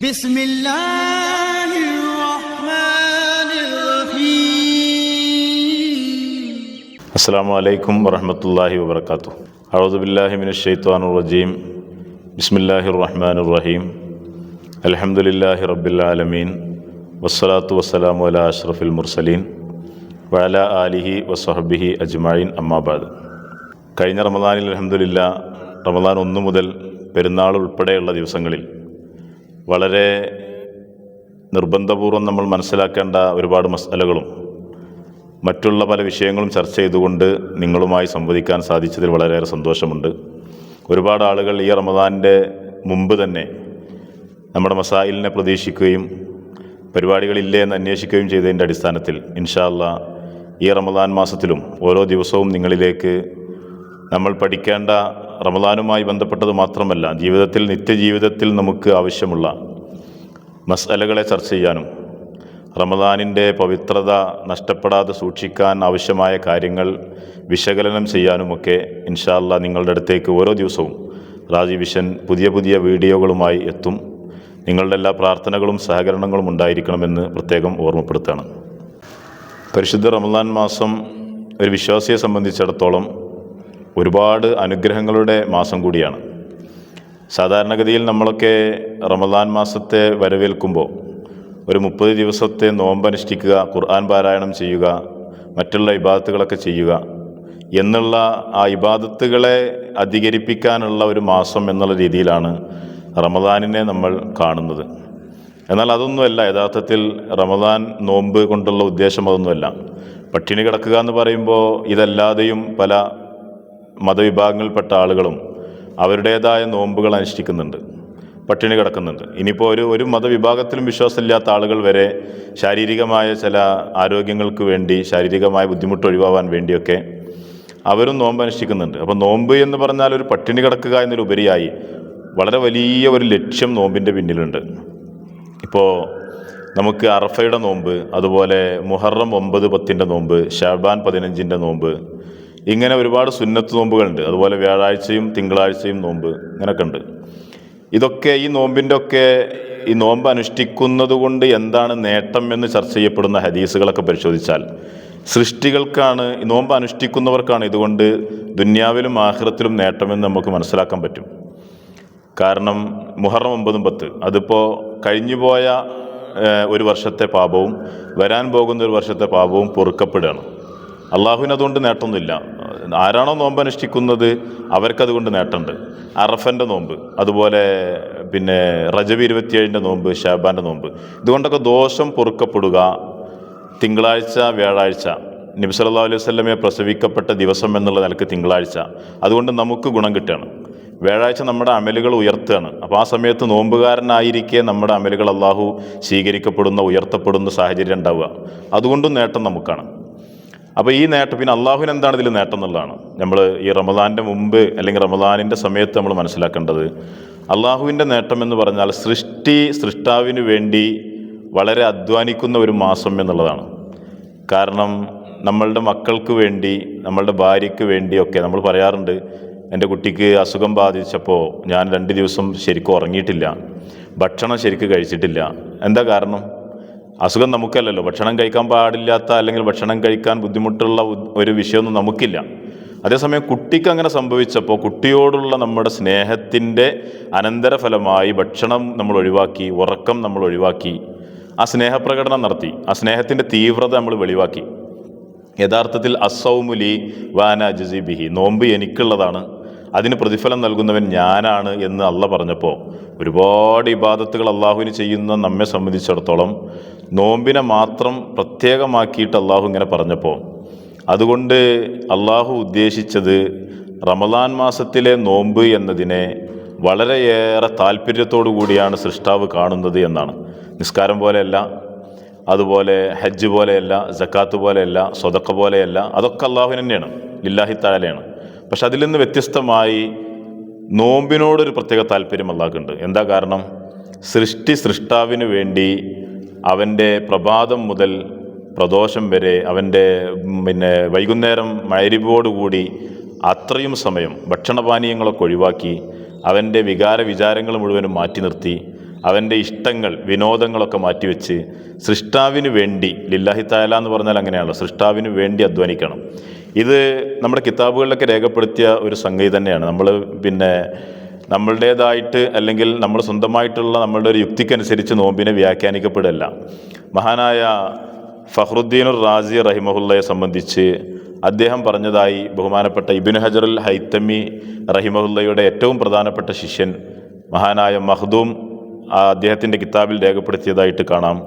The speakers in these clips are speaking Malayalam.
بسم الله الرحمن الرحيم അസ്സാം വലൈക്കും വറഹമത്തല്ലാഹി വബർക്കാത്തു അഴുദുബില്ലാഹി മിന ഷെയ്ത്താൻ റജീം ബിസ്മില്ലാഹി റഹ്മാൻ റഹീം അലഹമുല്ലാഹി റബ്ബിലാലമീൻ വസ്സലാത്തു വസ്സലാമു അല അഷ്റഫിൽ മുർസലീൻ വഅല ആലിഹി വസ്ഹബിഹി അജ്മായിൻ അമ്മാബാദ് കഴിഞ്ഞ റമദാനിൽ അലഹമുല്ല റമദാൻ ഒന്ന് മുതൽ പെരുന്നാൾ ഉൾപ്പെടെയുള്ള ദിവസങ്ങളിൽ വളരെ നിർബന്ധപൂർവം നമ്മൾ മനസ്സിലാക്കേണ്ട ഒരുപാട് മസാലകളും മറ്റുള്ള പല വിഷയങ്ങളും ചർച്ച ചെയ്തുകൊണ്ട് നിങ്ങളുമായി സംവദിക്കാൻ സാധിച്ചതിൽ വളരെയേറെ സന്തോഷമുണ്ട്. ഒരുപാട് ആളുകൾ ഈ റമദാനിന്റെ മുമ്പ് തന്നെ നമ്മുടെ മസായിലിനെ പ്രതീക്ഷിക്കുകയും പരിപാടികളില്ലേ എന്ന് അന്വേഷിക്കുകയും ചെയ്തതിന്റെ അടിസ്ഥാനത്തിൽ ഇൻഷാല്ല ഈ റമദാൻ മാസത്തിലും ഓരോ ദിവസവും നിങ്ങളിലേക്ക് നമ്മൾ പഠിക്കേണ്ട റമദാനുമായി ബന്ധപ്പെട്ടത് മാത്രമല്ല ജീവിതത്തിൽ നിത്യജീവിതത്തിൽ നമുക്ക് ആവശ്യമുള്ള മസലകളെ ചർച്ച ചെയ്യാനും റമദാനിന്റെ പവിത്രത നഷ്ടപ്പെടാതെ സൂക്ഷിക്കാൻ ആവശ്യമായ കാര്യങ്ങൾ വിശകലനം ചെയ്യാനുമൊക്കെ ഇൻഷാല്ല നിങ്ങളുടെ അടുത്തേക്ക് ഓരോ ദിവസവും റാജി വിഷൻ പുതിയ പുതിയ വീഡിയോകളുമായി എത്തും. നിങ്ങളുടെ എല്ലാ പ്രാർത്ഥനകളും സഹകരണങ്ങളും ഉണ്ടായിരിക്കണമെന്ന് പ്രത്യേകം ഓർമ്മപ്പെടുത്തുകയാണ്. പരിശുദ്ധ റമദാൻ മാസം ഒരു വിശ്വാസിയെ സംബന്ധിച്ചിടത്തോളം ഒരുപാട് അനുഗ്രഹങ്ങളുടെ മാസം കൂടിയാണ്. സാധാരണഗതിയിൽ നമ്മളൊക്കെ റമദാൻ മാസത്തെ വരവേൽക്കുമ്പോൾ ഒരു മുപ്പത് ദിവസത്തെ നോമ്പനുഷ്ഠിക്കുക ഖുർആൻ പാരായണം ചെയ്യുക മറ്റുള്ള ഇബാദത്തുകളൊക്കെ ചെയ്യുക എന്നുള്ള ആ ഇബാദത്തുകളെ അധികരിപ്പിക്കാനുള്ള ഒരു മാസം എന്നുള്ള രീതിയിലാണ് റമദാനിനെ നമ്മൾ കാണുന്നത്. എന്നാൽ അതൊന്നുമല്ല യഥാർത്ഥത്തിൽ റമദാൻ നോമ്പ് കൊണ്ടുള്ള ഉദ്ദേശം അതൊന്നുമല്ല. പട്ടിണി കിടക്കുക എന്ന് പറയുമ്പോൾ ഇതല്ലാതെയും പല മതവിഭാഗങ്ങളിൽപ്പെട്ട ആളുകളും അവരുടേതായ നോമ്പുകൾ അനുഷ്ഠിക്കുന്നുണ്ട് പട്ടിണി കിടക്കുന്നുണ്ട്. ഇനിയിപ്പോൾ ഒരു ഒരു മതവിഭാഗത്തിലും വിശ്വാസമില്ലാത്ത ആളുകൾ വരെ ശാരീരികമായ ചില ആരോഗ്യങ്ങൾക്ക് വേണ്ടി ശാരീരികമായ ബുദ്ധിമുട്ട് ഒഴിവാവാൻ വേണ്ടിയൊക്കെ അവരും നോമ്പ് അനുഷ്ഠിക്കുന്നുണ്ട്. അപ്പോൾ നോമ്പ് എന്ന് പറഞ്ഞാൽ ഒരു പട്ടിണി കിടക്കുക എന്നതിലുപരിയായി വളരെ വലിയ ഒരു ലക്ഷ്യം നോമ്പിന്റെ പിന്നിലുണ്ട്. ഇപ്പോൾ നമുക്ക് അറഫയുടെ നോമ്പ് അതുപോലെ മുഹറം ഒമ്പത് പത്തിന്റെ നോമ്പ് ഷാബാൻ പതിനഞ്ചിന്റെ നോമ്പ് ഇങ്ങനെ ഒരുപാട് സുന്നത്ത് നോമ്പുകളുണ്ട്. അതുപോലെ വ്യാഴാഴ്ചയും തിങ്കളാഴ്ചയും നോമ്പ് ഇങ്ങനെയൊക്കെ ഉണ്ട്. ഇതൊക്കെ ഈ നോമ്പിന്റെ ഒക്കെ ഈ നോമ്പ് അനുഷ്ഠിക്കുന്നത് കൊണ്ട് എന്താണ് നേട്ടം എന്ന് ചർച്ച ചെയ്യപ്പെടുന്ന ഹദീസുകളൊക്കെ പരിശോധിച്ചാൽ സൃഷ്ടികൾക്കാണ് ഈ നോമ്പ് അനുഷ്ഠിക്കുന്നവർക്കാണ് ഇതുകൊണ്ട് ദുന്യാവിലും ആഹ്റത്തിലും നേട്ടമെന്ന് നമുക്ക് മനസ്സിലാക്കാൻ പറ്റും. കാരണം മുഹറം ഒമ്പതും പത്ത് അതിപ്പോൾ കഴിഞ്ഞുപോയ ഒരു വർഷത്തെ പാപവും വരാൻ പോകുന്ന ഒരു വർഷത്തെ പാപവും പൊറുക്കപ്പെടുകയാണ്. അള്ളാഹുവിന് അതുകൊണ്ട് നേട്ടമൊന്നുമില്ല. ആരാണോ നോമ്പ് അനുഷ്ഠിക്കുന്നത് അവർക്കതുകൊണ്ട് നേട്ടമുണ്ട്. അറഫന്റെ നോമ്പ് അതുപോലെ പിന്നെ റജബ് ഇരുപത്തിയേഴിന്റെ നോമ്പ് ഷാബാന്റെ നോമ്പ്. ഇതുകൊണ്ടൊക്കെ ദോഷം പൊറുക്കപ്പെടുക തിങ്കളാഴ്ച വ്യാഴാഴ്ച. നബി സല്ലല്ലാഹു അലൈഹി വസല്ലമയെ പ്രസവിക്കപ്പെട്ട ദിവസം എന്നുള്ള നിലയ്ക്ക് തിങ്കളാഴ്ച. അതുകൊണ്ട് നമുക്ക് ഗുണം കിട്ടുകയാണ്. വ്യാഴാഴ്ച നമ്മുടെ അമലുകൾ ഉയർത്തുകയാണ്. അപ്പോൾ ആ സമയത്ത് നോമ്പുകാരനായിരിക്കെ നമ്മുടെ അമലുകൾ അള്ളാഹു സ്വീകരിക്കപ്പെടുന്ന ഉയർത്തപ്പെടുന്ന സാഹചര്യം ഉണ്ടാവുക. അതുകൊണ്ടും നേട്ടം നമുക്കാണ്. അപ്പോൾ ഈ നേട്ടം പിന്നെ അള്ളാഹുവിന് എന്താണ് ഇതിൽ നേട്ടം എന്നുള്ളതാണ്. നമ്മൾ ഈ റമദാന്റെ മുമ്പ് അല്ലെങ്കിൽ റമദാനിന്റെ സമയത്ത് നമ്മൾ മനസ്സിലാക്കേണ്ടത് അള്ളാഹുവിന്റെ നേട്ടം എന്ന് പറഞ്ഞാൽ സൃഷ്ടി സൃഷ്ടാവിന് വേണ്ടി വളരെ അധ്വാനിക്കുന്ന ഒരു മാസം എന്നുള്ളതാണ്. കാരണം നമ്മളുടെ മക്കൾക്ക് വേണ്ടി നമ്മളുടെ ഭാര്യയ്ക്ക് വേണ്ടിയൊക്കെ നമ്മൾ പറയാറുണ്ട് എന്റെ കുട്ടിക്ക് അസുഖം ബാധിച്ചപ്പോൾ ഞാൻ രണ്ട് ദിവസം ശരിക്കും ഉറങ്ങിയിട്ടില്ല ഭക്ഷണം ശരിക്കും കഴിച്ചിട്ടില്ല. എന്താ കാരണം? അസുഖം നമുക്കല്ലല്ലോ. ഭക്ഷണം കഴിക്കാൻ പാടില്ലാത്ത അല്ലെങ്കിൽ ഭക്ഷണം കഴിക്കാൻ ബുദ്ധിമുട്ടുള്ള ഒരു വിഷയമൊന്നും നമുക്കില്ല. അതേസമയം കുട്ടിക്ക് അങ്ങനെ സംഭവിച്ചപ്പോൾ കുട്ടിയോടുള്ള നമ്മുടെ സ്നേഹത്തിന്റെ അനന്തരഫലമായി ഭക്ഷണം നമ്മൾ ഒഴിവാക്കി ഉറക്കം നമ്മൾ ഒഴിവാക്കി ആ സ്നേഹപ്രകടനം നടത്തി ആ സ്നേഹത്തിന്റെ തീവ്രത നമ്മൾ വെളിവാക്കി. യഥാർത്ഥത്തിൽ അസൗമുലി വാന ജസീബിഹി നോമ്പ് എനിക്കുള്ളതാണ്. അതിന് പ്രതിഫലം നൽകുന്നവൻ ഞാനാണ് എന്ന് അല്ല പറഞ്ഞപ്പോൾ ഒരുപാട് ഇബാദത്തുകൾ അള്ളാഹുവിന് ചെയ്യുന്ന നമ്മെ സംബന്ധിച്ചിടത്തോളം നോമ്പിനെ മാത്രം പ്രത്യേകമാക്കിയിട്ട് അള്ളാഹു ഇങ്ങനെ പറഞ്ഞപ്പോൾ അതുകൊണ്ട് അള്ളാഹു ഉദ്ദേശിച്ചത് റമദാൻ മാസത്തിലെ നോമ്പ് എന്നതിനെ വളരെയേറെ താല്പര്യത്തോടു കൂടിയാണ് സൃഷ്ടാവ് കാണുന്നത് എന്നാണ്. നിസ്കാരം പോലെയല്ല അതുപോലെ ഹജ്ജ് പോലെയല്ല ജക്കാത്ത് പോലെയല്ല സ്വതക്ക പോലെയല്ല അതൊക്കെ അള്ളാഹുവിന് തന്നെയാണ് ലില്ലാഹി താലയാണ് പക്ഷെ അതിൽ നിന്ന് വ്യത്യസ്തമായി നോമ്പിനോടൊരു പ്രത്യേക താല്പര്യം അള്ളാഹുണ്ട്. എന്താ കാരണം? സൃഷ്ടി സൃഷ്ടാവിന് വേണ്ടി അവന്റെ പ്രഭാതം മുതൽ പ്രദോഷം വരെ അവന്റെ പിന്നെ വൈകുന്നേരം മൈരിവോടുകൂടി അത്രയും സമയം ഭക്ഷണപാനീയങ്ങളൊക്കെ ഒഴിവാക്കി അവന്റെ വികാര വിചാരങ്ങൾ മുഴുവനും മാറ്റി നിർത്തി അവന്റെ ഇഷ്ടങ്ങൾ വിനോദങ്ങളൊക്കെ മാറ്റിവെച്ച് സൃഷ്ടാവിന് വേണ്ടി ലില്ലാഹി താല എന്ന് പറഞ്ഞാൽ അങ്ങനെയാണല്ലോ സൃഷ്ടാവിന് വേണ്ടി അധ്വാനിക്കണം. ഇത് നമ്മുടെ കിതാബുകളിലൊക്കെ രേഖപ്പെടുത്തിയ ഒരു സംഗതി തന്നെയാണ്. നമ്മൾ പിന്നെ നമ്മളുടേതായിട്ട് അല്ലെങ്കിൽ നമ്മൾ സ്വന്തമായിട്ടുള്ള നമ്മളുടെ ഒരു യുക്തിക്കനുസരിച്ച് നോമ്പിനെ വ്യാഖ്യാനിക്കപ്പെടല്ല. മഹാനായ ഫഹ്റുദ്ദീനുർ റാസി റഹിമഹുല്ലയെ സംബന്ധിച്ച് അദ്ദേഹം പറഞ്ഞതായി ബഹുമാനപ്പെട്ട ഇബിൻ ഹജറുൽ ഹൈത്തമി റഹിമഹുല്ലയുടെ ഏറ്റവും പ്രധാനപ്പെട്ട ശിഷ്യൻ മഹാനായ മഹ്ദൂം അദ്ദേഹത്തിന്റെ കിതാബിൽ രേഖപ്പെടുത്തിയതായിട്ട് കാണാം.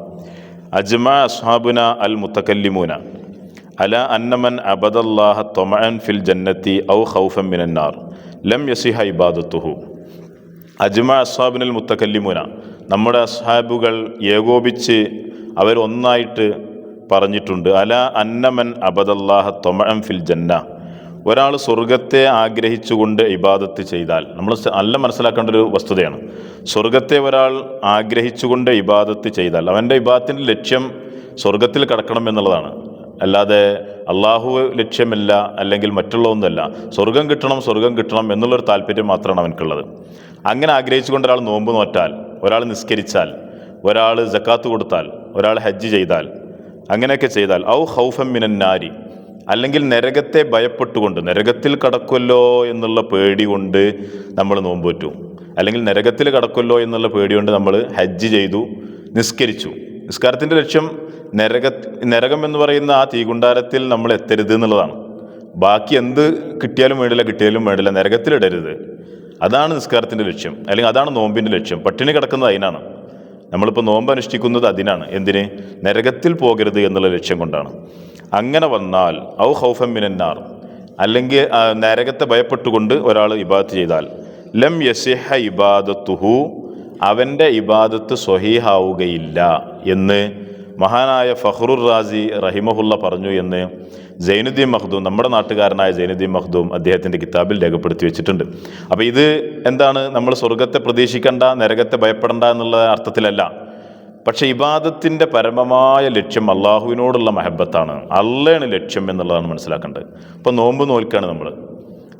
അജ്മ അസ്ഹാബുന അൽ മുത്തക്കല്ലിമൂന അല അന്നമൻ അബദല്ലാഹ തൊമഅൻ ഫിൽ ജന്നത്തി ഔ ഹൗഫം മിനന്നാർ. ലം യസിഹ ഇബാദത്തുഹു. അജ്മ അസ്ഹാബിനൽ മുത്തക്കല്ലിമുന. നമ്മുടെ അസ്ഹാബുകൾ ഏകോപിച്ച് അവരൊന്നായിട്ട് പറഞ്ഞിട്ടുണ്ട് അല അന്നമൻ അബദല്ലാഹ തൊമഴം ഫിൽ ജന്ന. ഒരാൾ സ്വർഗത്തെ ആഗ്രഹിച്ചുകൊണ്ട് ഇബാദത്ത് ചെയ്താൽ നമ്മൾ നല്ല മനസ്സിലാക്കേണ്ട ഒരു വസ്തുതയാണ്. സ്വർഗത്തെ ഒരാൾ ആഗ്രഹിച്ചുകൊണ്ട് ഇബാദത്ത് ചെയ്താൽ അവന്റെ ഇബാദത്തിന്റെ ലക്ഷ്യം സ്വർഗത്തിൽ കടക്കണം എന്നുള്ളതാണ്. അല്ലാതെ അള്ളാഹു ലക്ഷ്യമല്ല അല്ലെങ്കിൽ മറ്റുള്ള ഒന്നുമല്ല സ്വർഗം കിട്ടണം സ്വർഗം കിട്ടണം എന്നുള്ളൊരു താല്പര്യം മാത്രമാണ് അവനക്കുള്ളത് അങ്ങനെ ആഗ്രഹിച്ചുകൊണ്ട് ഒരാൾ നോമ്പ് നോറ്റാൽ ഒരാൾ നിസ്കരിച്ചാൽ ഒരാൾ ജക്കാത്ത് കൊടുത്താൽ ഒരാൾ ഹജ്ജ് ചെയ്താൽ അങ്ങനെയൊക്കെ ചെയ്താൽ ഔ ഹൗഫം മിനൻ നാരി അല്ലെങ്കിൽ നരകത്തെ ഭയപ്പെട്ടുകൊണ്ട് നരകത്തിൽ കടക്കുമല്ലോ എന്നുള്ള പേടി കൊണ്ട് നമ്മൾ നോമ്പ് പറ്റും. അല്ലെങ്കിൽ നരകത്തിൽ കടക്കുമല്ലോ എന്നുള്ള പേടി കൊണ്ട് നമ്മൾ ഹജ്ജ് ചെയ്തു നിസ്കരിച്ചു. നിസ്കാരത്തിന്റെ ലക്ഷ്യം നരക നരകം എന്ന് പറയുന്ന ആ തീകുണ്ടാരത്തിൽ നമ്മൾ എത്തരുത് എന്നുള്ളതാണ്. ബാക്കി എന്ത് കിട്ടിയാലും വേണ്ടില്ല കിട്ടിയാലും വേണ്ടില്ല നരകത്തിലിടരുത് അതാണ് നിസ്കാരത്തിന്റെ ലക്ഷ്യം. അല്ലെങ്കിൽ അതാണ് നോമ്പിന്റെ ലക്ഷ്യം. പട്ടിണി കിടക്കുന്നത് അതിനാണ്. നമ്മളിപ്പോൾ നോമ്പ് അനുഷ്ഠിക്കുന്നത് അതിനാണ്. എന്തിന്? നരകത്തിൽ പോകരുത് എന്നുള്ള ലക്ഷ്യം കൊണ്ടാണ്. അങ്ങനെ വന്നാൽ ഔ ഹൗഫം മിനന്നാർ അല്ലെങ്കിൽ നരകത്തെ ഭയപ്പെട്ടുകൊണ്ട് ഒരാൾ ഇബാദത്ത് ചെയ്താൽ ലം യസിഹ ഇബാദത്തുഹു അവന്റെ ഇബാദത്ത് സ്വഹീഹാവുകയില്ല എന്ന് മഹാനായ ഫഹ്റുർ റാസി റഹിമഹുല്ല പറഞ്ഞു എന്ന് ജൈനുദ്ദീൻ മഖ്ദൂം നമ്മുടെ നാട്ടുകാരനായ ജൈനുദ്ദീൻ മഖ്ദൂം അദ്ദേഹത്തിന്റെ കിതാബിൽ രേഖപ്പെടുത്തി വെച്ചിട്ടുണ്ട്. അപ്പോൾ ഇത് എന്താണ്? നമ്മൾ സ്വർഗത്തെ പ്രതീക്ഷിക്കേണ്ട നരകത്തെ ഭയപ്പെടേണ്ട എന്നുള്ള അർത്ഥത്തിലല്ല. പക്ഷേ ഇബാദത്തിന്റെ പരമമായ ലക്ഷ്യം അള്ളാഹുവിനോടുള്ള മഹബത്താണ്. അള്ളയാണ് ലക്ഷ്യം എന്നുള്ളതാണ് മനസ്സിലാക്കേണ്ടത്. ഇപ്പോൾ നോമ്പ് നോൽക്കുകയാണ് നമ്മൾ.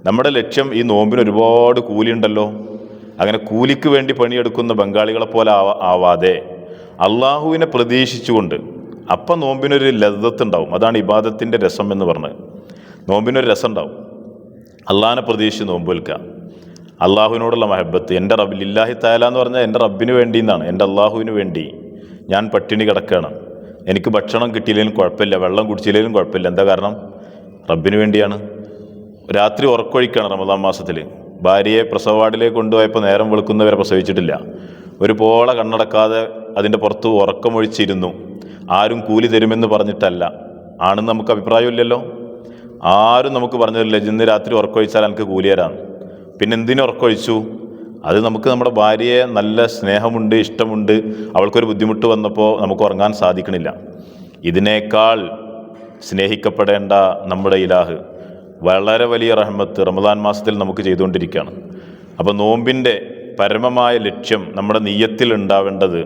നമ്മുടെ ലക്ഷ്യം ഈ നോമ്പിന് ഒരുപാട് കൂലിയുണ്ടല്ലോ. അങ്ങനെ കൂലിക്ക് വേണ്ടി പണിയെടുക്കുന്ന ബംഗാളികളെ പോലെ ആവാ ആവാതെ അള്ളാഹുവിനെ പ്രതീക്ഷിച്ചുകൊണ്ട് അപ്പം നോമ്പിനൊരു ലതത്തുണ്ടാവും. അതാണ് ഇബാദത്തിന്റെ രസം എന്ന് പറഞ്ഞത്. നോമ്പിനൊരു രസം ഉണ്ടാവും അള്ളാഹിനെ പ്രതീക്ഷിച്ച് നോമ്പ് വിൽക്കുക. അള്ളാഹുവിനോടുള്ള മഹബത്ത് എന്റെ റബ്ബിൽ ഇല്ലാഹി താല എന്ന് പറഞ്ഞാൽ എന്റെ റബ്ബിന് വേണ്ടി എന്നാണ്. എന്റെ അള്ളാഹുവിന് വേണ്ടി ഞാൻ പട്ടിണി കിടക്കുകയാണ്. എനിക്ക് ഭക്ഷണം കിട്ടിയില്ലെങ്കിലും കുഴപ്പമില്ല വെള്ളം കുടിച്ചില്ലെങ്കിലും കുഴപ്പമില്ല. എന്താ കാരണം? റബ്ബിന് വേണ്ടിയാണ്. രാത്രി ഉറക്കൊഴിക്കുകയാണ് റമദാൻ മാസത്തിൽ ഭാര്യയെ പ്രസവവാർഡിലേക്ക് കൊണ്ടുപോയപ്പോൾ നേരം വെളുക്കുന്നവരെ പ്രസവിച്ചിട്ടില്ല. ഒരു പോള കണ്ണടക്കാതെ അതിന്റെ പുറത്ത് ഉറക്കമൊഴിച്ചിരുന്നു. ആരും കൂലി തരുമെന്ന് പറഞ്ഞിട്ടല്ല. ആണെന്ന് നമുക്ക് അഭിപ്രായമില്ലല്ലോ. ആരും നമുക്ക് പറഞ്ഞു തരില്ല ഇന്ന് രാത്രി ഉറക്കൊഴിച്ചാൽ എനിക്ക് കൂലി തരാം. പിന്നെ എന്തിനു ഉറക്കൊഴിച്ചു അത് നമുക്ക് നമ്മുടെ ഭാര്യയെ നല്ല സ്നേഹമുണ്ട് ഇഷ്ടമുണ്ട്. അവൾക്കൊരു ബുദ്ധിമുട്ട് വന്നപ്പോൾ നമുക്ക് ഉറങ്ങാൻ സാധിക്കണില്ല. ഇതിനേക്കാൾ സ്നേഹിക്കപ്പെടേണ്ട നമ്മുടെ ഇലാഹ്. വളരെ വലിയ റഹ്മത്ത് റമദാൻ മാസത്തിൽ നമുക്ക് ചെയ്തുകൊണ്ടിരിക്കുകയാണ്. അപ്പോൾ നോമ്പിന്റെ പരമമായ ലക്ഷ്യം നമ്മുടെ നീയത്തിൽ ഉണ്ടാവേണ്ടത്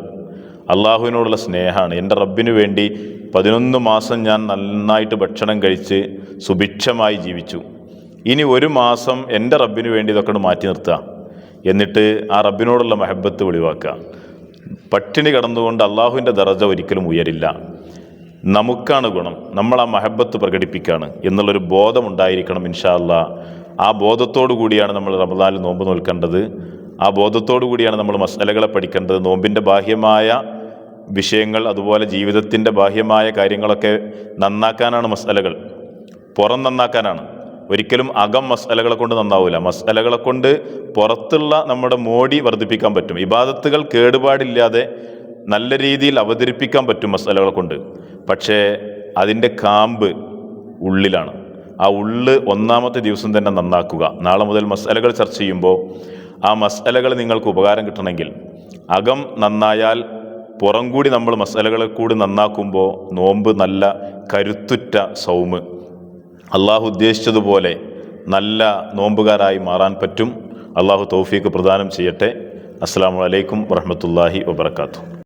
അള്ളാഹുവിനോടുള്ള സ്നേഹമാണ്. എന്റെ റബ്ബിന് വേണ്ടി പതിനൊന്ന് മാസം ഞാൻ നന്നായിട്ട് ഭക്ഷണം കഴിച്ച് സുഭിക്ഷമായി ജീവിച്ചു. ഇനി ഒരു മാസം എന്റെ റബ്ബിന് വേണ്ടി ഇതൊക്കെ മാറ്റി നിർത്തുക. എന്നിട്ട് ആ റബ്ബിനോടുള്ള മഹബത്ത് വെളിവാക്കുക. പട്ടിണി കടന്നുകൊണ്ട് അള്ളാഹുവിന്റെ ദറജ ഒരിക്കലും ഉയരില്ല. നമുക്കാണ് ഗുണം. നമ്മൾ ആ മഹബത്ത് പ്രകടിപ്പിക്കുകയാണ് എന്നുള്ളൊരു ബോധമുണ്ടായിരിക്കണം ഇൻഷാ ഇൻഷാല്ല ആ ബോധത്തോടു കൂടിയാണ് നമ്മൾ റമദാനിൽ നോമ്പ് നോൽക്കേണ്ടത്. ആ ബോധത്തോടു കൂടിയാണ് നമ്മൾ മസലകളെ പഠിക്കേണ്ടത്. നോമ്പിന്റെ ബാഹ്യമായ വിഷയങ്ങൾ അതുപോലെ ജീവിതത്തിന്റെ ബാഹ്യമായ കാര്യങ്ങളൊക്കെ നന്നാക്കാനാണ് മസലകൾ. പുറം നന്നാക്കാനാണ്. ഒരിക്കലും അകം മസലകളെ കൊണ്ട് നന്നാവില്ല മസലകളെ കൊണ്ട് പുറത്തുള്ള നമ്മുടെ മോടി വർദ്ധിപ്പിക്കാൻ പറ്റും. ഇബാദത്തുകൾ കേടുപാടില്ലാതെ നല്ല രീതിയിൽ അവതരിപ്പിക്കാൻ പറ്റും മസാലകളെ കൊണ്ട്. പക്ഷേ അതിന്റെ കാമ്പ് ഉള്ളിലാണ്. ആ ഉള്ള് ഒന്നാമത്തെ ദിവസം തന്നെ നന്നാക്കുക. നാളെ മുതൽ മസാലകൾ ചർച്ച ചെയ്യുമ്പോൾ ആ മസാലകൾ നിങ്ങൾക്ക് ഉപകാരം കിട്ടണമെങ്കിൽ അകം നന്നായാൽ പുറം കൂടി നമ്മൾ മസാലകളെ കൂടി നന്നാക്കുമ്പോൾ നോമ്പ് നല്ല കരുത്തുറ്റ സൗമ്. അള്ളാഹു ഉദ്ദേശിച്ചതുപോലെ നല്ല നോമ്പുകാരായി മാറാൻ പറ്റും. അള്ളാഹു തൗഫീക്ക് പ്രദാനം ചെയ്യട്ടെ. അസ്സാം വലൈക്കും വറഹമത്തല്ലാഹി വബർക്കാത്തു